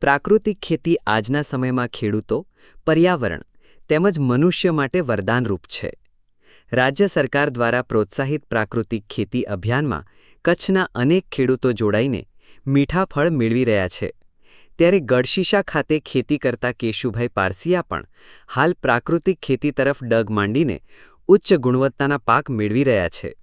પ્રાકૃતિક ખેતી આજના સમયમાં ખેડૂતો, પર્યાવરણ તેમજ મનુષ્ય માટે વરદાનરૂપ છે. રાજ્ય સરકાર દ્વારા પ્રોત્સાહિત પ્રાકૃતિક ખેતી અભિયાનમાં કચ્છના અનેક ખેડૂતો જોડાઈને મીઠા ફળ મેળવી રહ્યા છે. ત્યારે ગઢશીશા ખાતે ખેતી કરતા કેશુભાઈ પારસિયા પણ હાલ પ્રાકૃતિક ખેતી તરફ ડગ માંડીને ઉચ્ચ ગુણવત્તાના પાક મેળવી રહ્યા છે.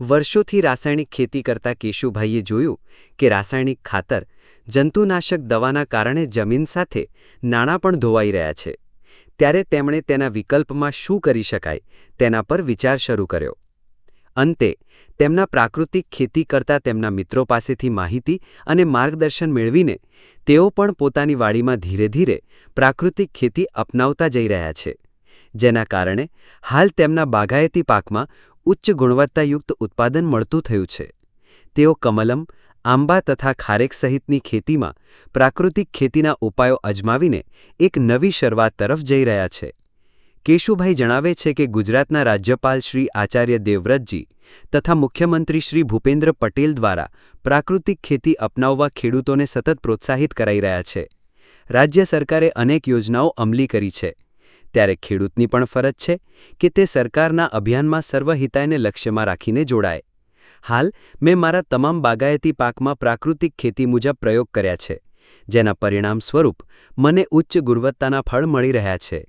વર્ષોથી રાસાયણિક ખેતી કરતા કેશુભાઈએ જોયું કે રાસાયણિક ખાતર જંતુનાશક દવાના કારણે જમીન સાથે નાણાં પણ ધોવાઈ રહ્યા છે. ત્યારે તેમણે તેના વિકલ્પમાં શું કરી શકાય તેના પર વિચાર શરૂ કર્યો. અંતે, તેમના પ્રાકૃતિક ખેતી કરતા તેમના મિત્રો પાસેથી માહિતી અને માર્ગદર્શન મેળવીને તેઓ પણ પોતાની વાડીમાં ધીરે ધીરે પ્રાકૃતિક ખેતી અપનાવતા જઈ રહ્યા છે. જેના કારણે હાલ તેમના બાગાયતી પાકમાં ઉચ્ચ ગુણવત્તાયુક્ત ઉત્પાદન મળતું થયું છે. તેઓ કમલમ, આંબા તથા ખારેક સહિતની ખેતીમાં પ્રાકૃતિક ખેતીના ઉપાયો અજમાવીને એક નવી શરૂઆત તરફ જઈ રહ્યા છે. કેશુભાઈ જણાવે છે કે ગુજરાતના રાજ્યપાલ શ્રી આચાર્ય દેવવ્રતજી તથા મુખ્યમંત્રી શ્રી ભૂપેન્દ્ર પટેલ દ્વારા પ્રાકૃતિક ખેતી અપનાવવા ખેડૂતોને સતત પ્રોત્સાહિત કરાઈ રહ્યા છે. રાજ્ય સરકારે અનેક યોજનાઓ અમલી કરી છે. ત્યારે ખેડૂતની પણ ફરજ છે કે તે સરકારના અભિયાનમાં સર્વહિતાયને લક્ષ્યમાં રાખીને જોડાય. હાલ, મેં મારા તમામ બાગાયતી પાકમાં પ્રાકૃતિક ખેતી મુજબ પ્રયોગ કર્યા છે, જેના પરિણામ સ્વરૂપ મને ઉચ્ચ ગુણવત્તાના ફળ મળી રહ્યા છે.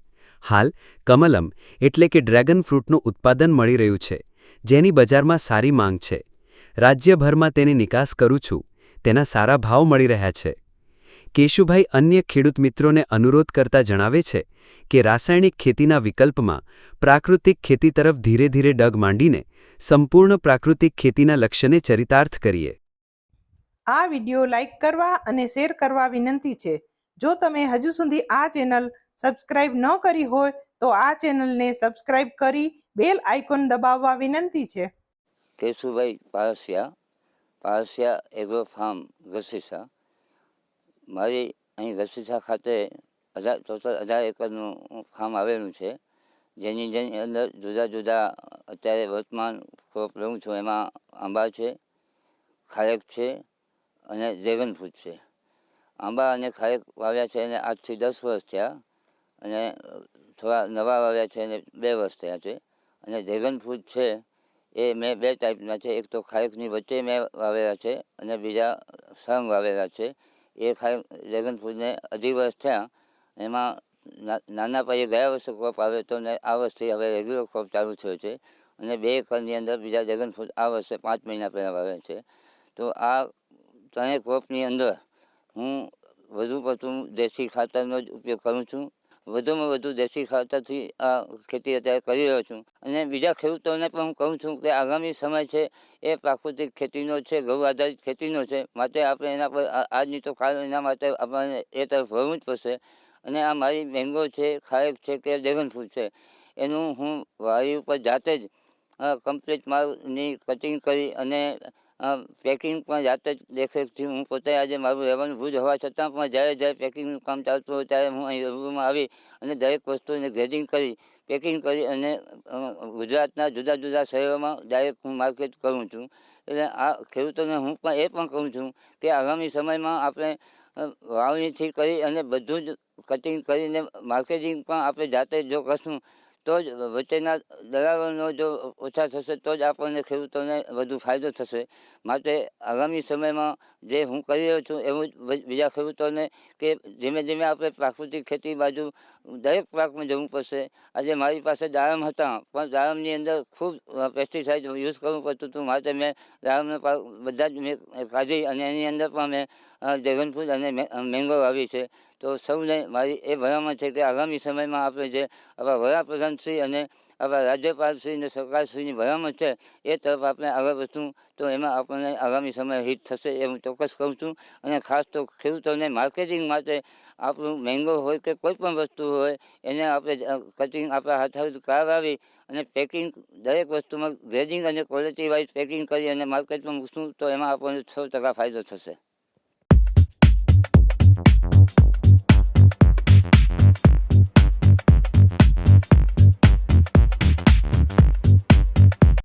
હાલ, કમલમ એટલે કે ડ્રેગન ફ્રૂટનું ઉત્પાદન મળી રહ્યું છે, જેની બજારમાં સારી માંગ છે. રાજ્યભરમાં તેની નિકાસ કરું છું, તેના સારા ભાવ મળી રહ્યા છે. કેશુભાઈ અન્ય ખેડૂત મિત્રોને અનુરોધ કરતા જણાવે છે કે રાસાયણિક ખેતીના વિકલ્પમાં પ્રાકૃતિક ખેતી તરફ ધીરે ધીરે ડગ માંડીને સંપૂર્ણ પ્રાકૃતિક ખેતીના લક્ષ્યને ચરિતાર્થ કરીએ. આ વિડિયો લાઈક કરવા અને શેર કરવા વિનંતી છે. જો તમે હજુ સુધી આ ચેનલ સબસ્ક્રાઇબ ન કરી હોય તો આ ચેનલને સબસ્ક્રાઇબ કરી બેલ આઇકોન દબાવવા વિનંતી છે. કેશુભાઈ પારસિયા પારસિયા એગ્રો ફાર્મ ગસીસા મારી અહીં ગસીસા ખાતે હજાર ટોટલ હજાર એકરનું ફાર્મ આવેલું છે. જેની જેની અંદર જુદા જુદા અત્યારે વર્તમાન ક્રોપ લઉં છું. એમાં આંબા છે, ખારેક છે અને ડ્રેગન ફ્રૂટ છે. આંબા અને ખારેક વાવ્યા છે એને આજથી દસ વર્ષ થયા અને થોડા નવા વાવ્યા છે એને બે વર્ષ થયા છે. અને ડ્રેગન ફ્રૂટ છે એ મેં બે ટાઈપના છે. એક તો ખારેકની વચ્ચે મેં વાવેલા છે અને બીજા સંગ વાવેલા છે. એ ખાઈ ડ્રેગન ફ્રૂટને અઢી વર્ષ થયા. એમાં નાના પાયે ગયા વર્ષે ક્રોપ આવે તો આ વર્ષથી હવે રેગ્યુલર ક્રોપ ચાલુ થયો છે. અને બે એકરની અંદર બીજા ડ્રેગન ફ્રૂટ આ વર્ષે પાંચ મહિના પહેલાં વાવે છે. તો આ ત્રણેય ક્રોપની અંદર હું વધુ પડતું દેશી ખાતરનો જ ઉપયોગ કરું છું. વધુમાં વધુ દેશી ખાતરથી આ ખેતી અત્યારે કરી રહ્યો છું. અને બીજા ખેડૂતોને પણ હું કહું છું કે આગામી સમય છે એ પ્રાકૃતિક ખેતીનો છે ઘઉં આધારિત ખેતીનો છે. માટે આપણે એના પર આજની તો કાલ એના માટે આપણને એ તરફ વળવું જ પડશે. અને આ મારી મેંગો છે, ખારેક છે કે ડ્રેગન ફ્રૂટ છે, એનું હું વાડી ઉપર જાતે જ કમ્પ્લીટ માલની કટિંગ કરી અને પેકિંગ પણ જાતે જ દેખરેખથી હું પોતે આજે મારું રહેવાનું ભૂજ હોવા છતાં પણ જ્યારે જ્યારે પેકિંગનું કામ ચાલતું હોય ત્યારે હું અહીં રૂબરૂમાં આવી અને દરેક વસ્તુને ગ્રેડિંગ કરી પેકિંગ કરી અને ગુજરાતના જુદા જુદા શહેરોમાં ડાયરેક્ટ હું માર્કેટ કરું છું. એટલે આ ખેડૂતોને હું પણ એ પણ કહું છું કે આગામી સમયમાં આપણે વાવણીથી કરી અને બધું જ કટિંગ કરીને માર્કેટિંગ પણ આપણે જાતે જો કરશું તો જ વચ્ચેના દલાલોનો જો ઓછા થશે તો જ આપણને ખેડૂતોને વધુ ફાયદો થશે. માટે આગામી સમયમાં જે હું કરી રહ્યો છું એવું જ બીજા ખેડૂતોને કે ધીમે ધીમે આપણે પ્રાકૃતિક ખેતી બાજુ દરેક પાકમાં જવું પડશે. આજે મારી પાસે દાડમ હતા, પણ દાડમની અંદર ખૂબ પેસ્ટિસાઇડ યુઝ કરવું પડતું હતું. માટે મેં દાડમનો પાક બધા જ મેં કાઢી અને એની અંદર પણ મેં ડ્રેગન ફ્રૂટ અને મેંગો વાવી છે. તો સૌને મારી એ ભલામણ છે કે આગામી સમયમાં આપણે જે આપણા વડાપ્રધાનશ્રી અને આપણા રાજ્યપાલશ્રી અને સરકારશ્રીની ભલામણ છે, એ તરફ આપણે આગળ વધશું. તો એમાં આપણને આગામી સમયે હિટ થશે એ હું ચોક્કસ કહું છું. અને ખાસ તો ખેડૂતોને માર્કેટિંગ માટે આપણું મેંગો હોય કે કોઈ પણ વસ્તુ હોય, એને આપણે કટિંગ આપણા હાથ કરાવી અને પેકિંગ દરેક વસ્તુમાં ગ્રેડિંગ અને ક્વોલિટી વાઇઝ પેકિંગ કરી અને માર્કેટમાં મૂકશું, તો એમાં આપણને સો ટકા ફાયદો થશે.